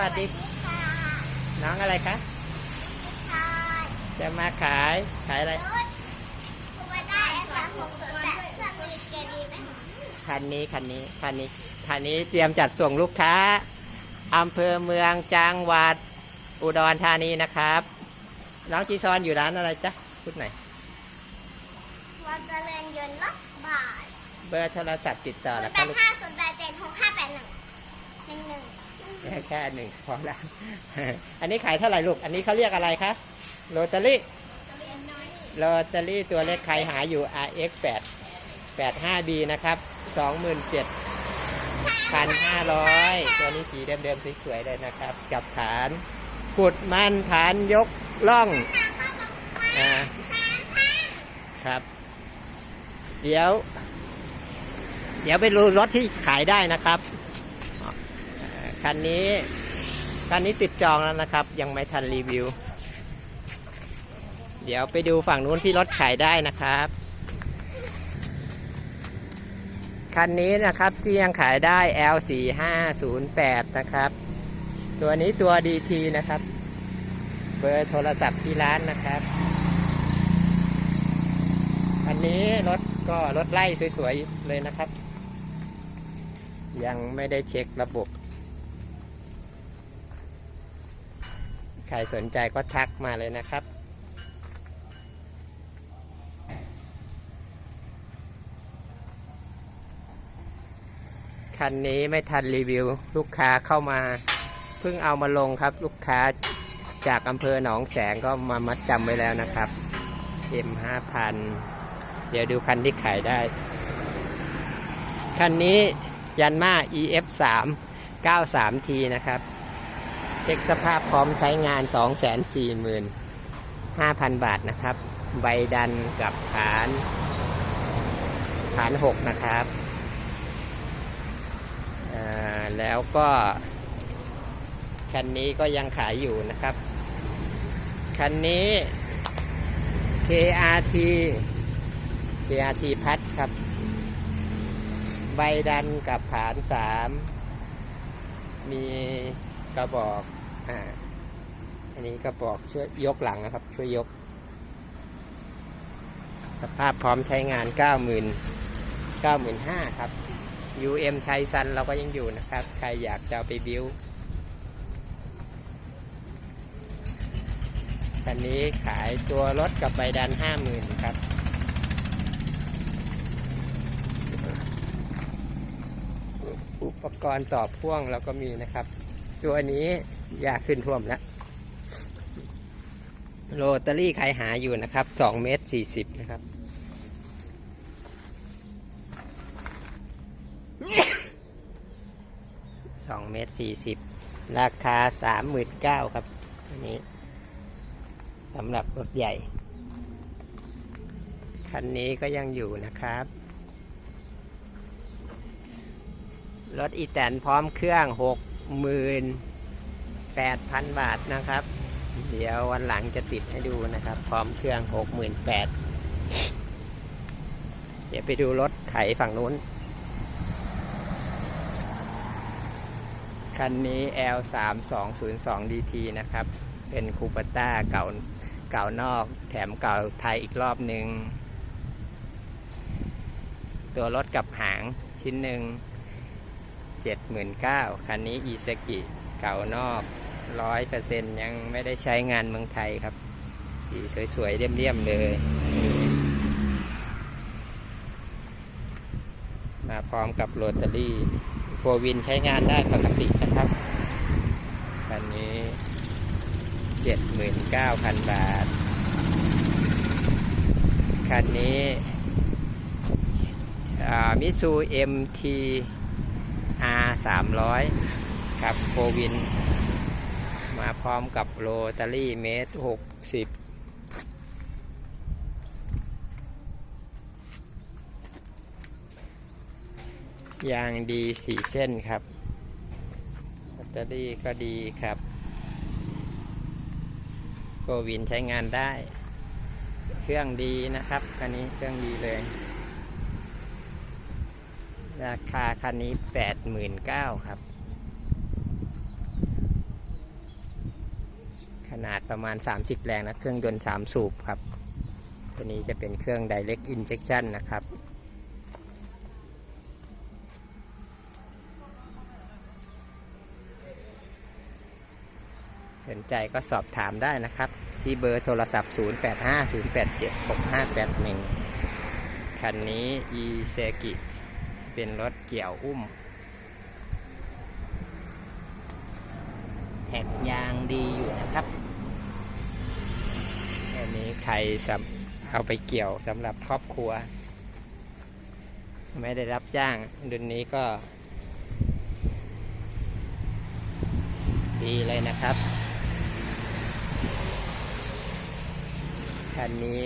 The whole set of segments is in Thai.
วัสดีค่ะน้องอะไรคะค่ะจะมาขายขายอะไรรถคุณไปได้เอสสามหกศูนย์แปดเครื่องมีเกดีไหมคันนี้คันนี้คันนี้คันนี้เตรียมจัดส่งลูกค้าอำเภอเมืองจังหวัดอุดรธานีนะครับ น้องจีซอนอยู่ร้านอะไรจ๊ะพูดหน่อยวันเจริญยนต์รถบาทเบอร์โทรศัพท์ติดต่อศูแล้วนย์แปก็ดลูกห้าศูนย์แปดเจ็ดหกห้าแปดหนึ่งหนึ่งหนึ่ง แค่แค่หนึ่งพอแล้วอันนี้ขายเท่าไหร่ลูก อันนี้เขาเรียกอะไรคะโรตารี่เรียนน้อยโรตารี่ตัวเล็กใครหาอยู่ RX 8 85B นะครับ 27,500 ตัวนี้สีเดิมๆสวยๆเลยนะครับ กับฐานขุดมันฐานยกล่องอ่าครับ เดี๋ยว เดี๋ยวไปดูรถที่ขายได้นะครับ คันนี้ คันนี้ติดจองแล้วนะครับ ยังไม่ทันรีวิว เดี๋ยวไปดูฝั่งนู้นที่รถขายได้นะครับ คันนี้นะครับที่ยังขายได้ L4508 นะครับ ตัวนี้ตัว DT นะครับ เบอร์โทรศัพท์ที่ร้านนะครับ อันนี้รถก็รถไล่สวยๆเลยนะครับยังไม่ได้เช็คระบบ ใครสนใจก็ทักมาเลยนะครับ คันนี้ไม่ทันรีวิว ลูกค้าเข้ามา เพิ่งเอามาลงครับ ลูกค้าจากอำเภอหนองแสงก็มามัดจำไว้แล้วนะครับ M 5,000 เดี๋ยวดูคันที่ขายได้ คันนี้ยันมา EF 3 93T นะครับ เช็คสภาพพร้อมใช้งาน 245,000 บาทนะครับ ใบดันกับฐานฐาน 6 นะครับแล้วก็คันนี้ก็ยังขายอยู่นะครับ คันนี้ KRT KRT พัดครับ ใบดันกับฐานสามมี กระบอกอ่าอันนี้กระบอกช่วยยกหลังนะครับ ช่วยยก สภาพพร้อมใช้งาน 90,000 95,000ครับ UM ไทซันเราก็ยังอยู่นะครับ ใครอยากจะไปบิวคันนี้ขายตัวรถกับใบดัน 50,000 ครับอุปกรณ์ต่อพ่วงเราก็มีนะครับ ตัวนี้อยากขึ้นท่วมแล้วโรตารี่ใครหาอยู่นะครับ2เมตร40นะครับ สองเมตรสี่สิบราคาสามหมื่นเก้าครับ อันนี้สำหรับรถใหญ่ คันนี้ก็ยังอยู่นะครับ รถอีแตนพร้อมเครื่องหก หมื่นแปดพันบาทนะครับ เดี๋ยววันหลังจะติดให้ดูนะครับ พร้อมเครื่องหกหมื่นแปดเดี๋ยวไปดูรถไถฝั่งนู้น คันนี้ L 3 2 0 2 DT นะครับ เป็นคูปต้าเก่าเก่านอก แถมเก่าไทยอีกรอบหนึ่งตัวรถกับหางชิ้นหนึ่ง 79,000 คันนี้อีซากิเก่านอก 100%ยังไม่ได้ใช้งานเมืองไทยครับ สีสวยๆ เรียมๆ เลย มาพร้อมกับโรตารี่โฟวินใช้งานได้ปกตินะครับ คันนี้ 79,000 บาท คันนี้มิซู MT R 300ครับโฟวิน มาพร้อมกับโรตารี่เมตร60ยางดีสี่เส้นครับแบตเตอรี่ก็ดีครับโกวินใช้งานได้ เครื่องดีนะครับคันนี้เครื่องดีเลย ราคาคันนี้แปดหมื่นเก้าครับ ขนาดประมาณ 30 แรงนะ เครื่องยนต์3สูบครับ ตัวนี้จะเป็นเครื่อง direct injection นะครับสนใจก็สอบถามได้นะครับ ที่เบอร์โทรศัพท์ 0850876581 คันนี้ e s e k i เป็นรถเกี่ยวอุ้ม แท็กยางดีอยู่นะครับอันนี้ใครเอาไปเกี่ยวสำหรับครอบครัว ไม่ได้รับจ้างดุนนี้ก็ ดีเลยนะครับคันนี้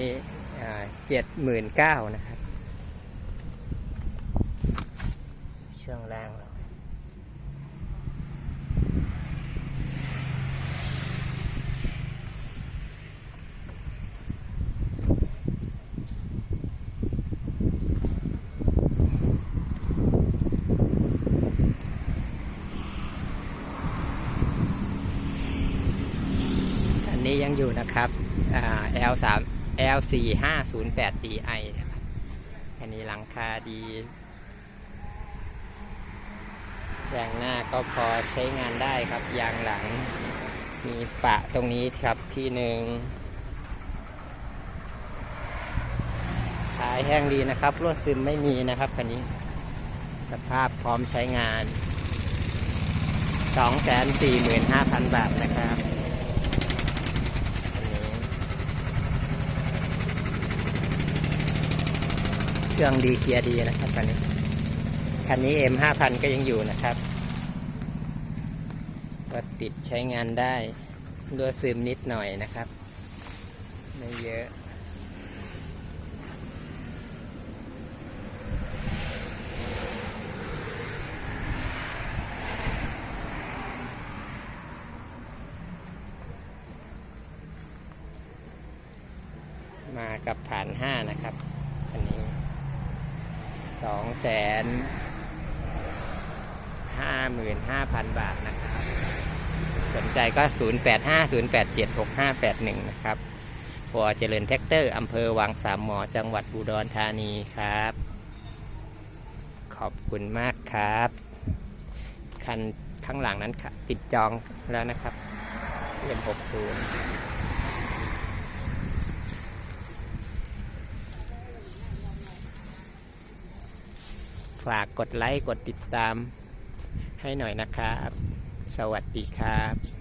เจ็ดหมื่นเก้านะครับ ช่วงล่างเราคันนี้ยังอยู่นะครับอ L 3 L 4 5 0 8 DI นะครับ อันนี้หลังคาดี ยางหน้าก็พอใช้งานได้ครับ ยางหลัง มีปะตรงนี้ครับที่หนึ่งขายแห้งดีนะครับรั่วซึมไม่มีนะครับคันนี้ สภาพพร้อมใช้งาน 245,000 บาทนะครับอันนี้เครื่องดีเกียร์ดีนะครับคันนี้ คันนี้ M 5000ก็ยังอยู่นะครับก็ติดใช้งานได้รั่วซึมนิดหน่อยนะครับ ไม่เยอะมากับฐานห้านะครับ อันนี้สองแสน ห้าหมื่นห้าพันบาทนะครับ สนใจก็ 0 8 5 0 8 7 6 5 8 1 นะครับวอเจริญแท็กเตอร์อำเภอวังสามหมอจังหวัดอุดรธานีครับ ขอบคุณมากครับ คันข้างหลังนั้นติดจองแล้วนะครับเอ็ม60ฝากกดไลค์ กดติดตาม ให้หน่อยนะครับ สวัสดีครับ